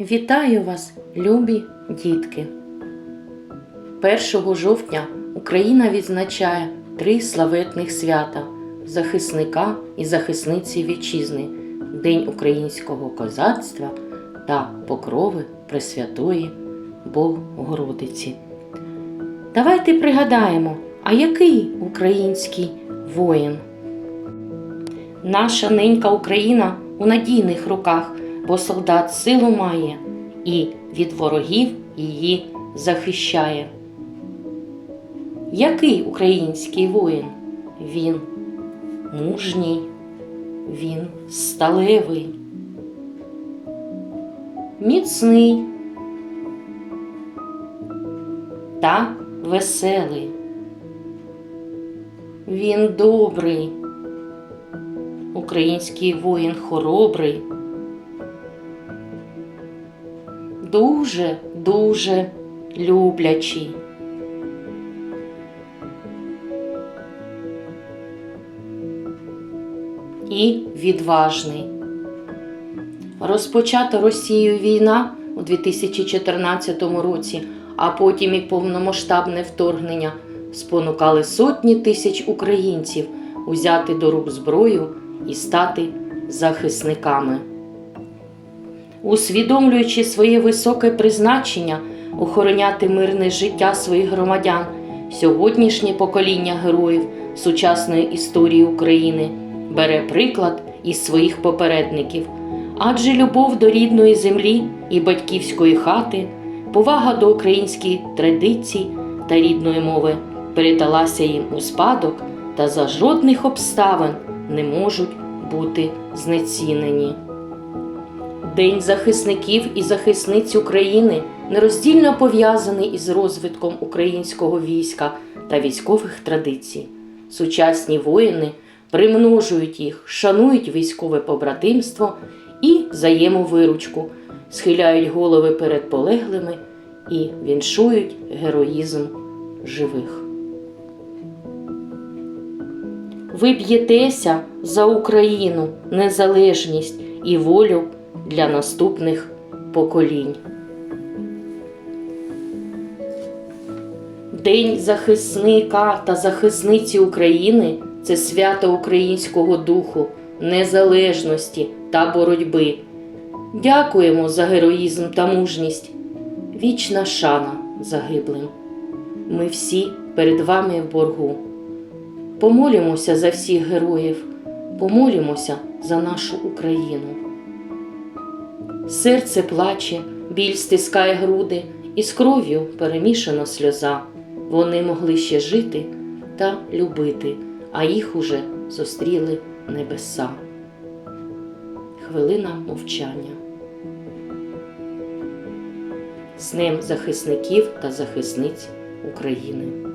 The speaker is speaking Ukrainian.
Вітаю вас, любі дітки! 1 жовтня Україна відзначає три славетних свята захисника і захисниці вітчизни, День українського козацтва та покрови Пресвятої Богородиці. Давайте пригадаємо, а який український воїн? Наша ненька Україна у надійних руках, бо солдат силу має і від ворогів її захищає. Який український воїн? Він мужній, він сталевий, міцний та веселий. Він добрий український воїн хоробрий, дуже, дуже люблячий. І відважний. Розпочата Росією війна у 2014 році, а потім і повномасштабне вторгнення спонукали сотні тисяч українців узяти до рук зброю і стати захисниками. Усвідомлюючи своє високе призначення охороняти мирне життя своїх громадян, сьогоднішнє покоління героїв сучасної історії України бере приклад із своїх попередників, адже любов до рідної землі і батьківської хати, повага до українських традицій та рідної мови передалася їм у спадок та за жодних обставин не можуть бути знецінені. День захисників і захисниць України нероздільно пов'язаний із розвитком українського війська та військових традицій. Сучасні воїни примножують їх, шанують військове побратимство і взаємовиручку, схиляють голови перед полеглими і віншують героїзм живих. Ви б'єтеся за Україну, незалежність і волю для наступних поколінь. День захисника та захисниці України це свято українського духу, незалежності та боротьби. Дякуємо за героїзм та мужність. Вічна шана загиблим. Ми всі перед вами в боргу. Помолімося за всіх героїв, помолімося за нашу Україну. Серце плаче, біль стискає груди, і з кров'ю перемішана сльоза. Вони могли ще жити та любити, а їх уже зустріли небеса. Хвилина мовчання. З Днем захисників та захисниць України.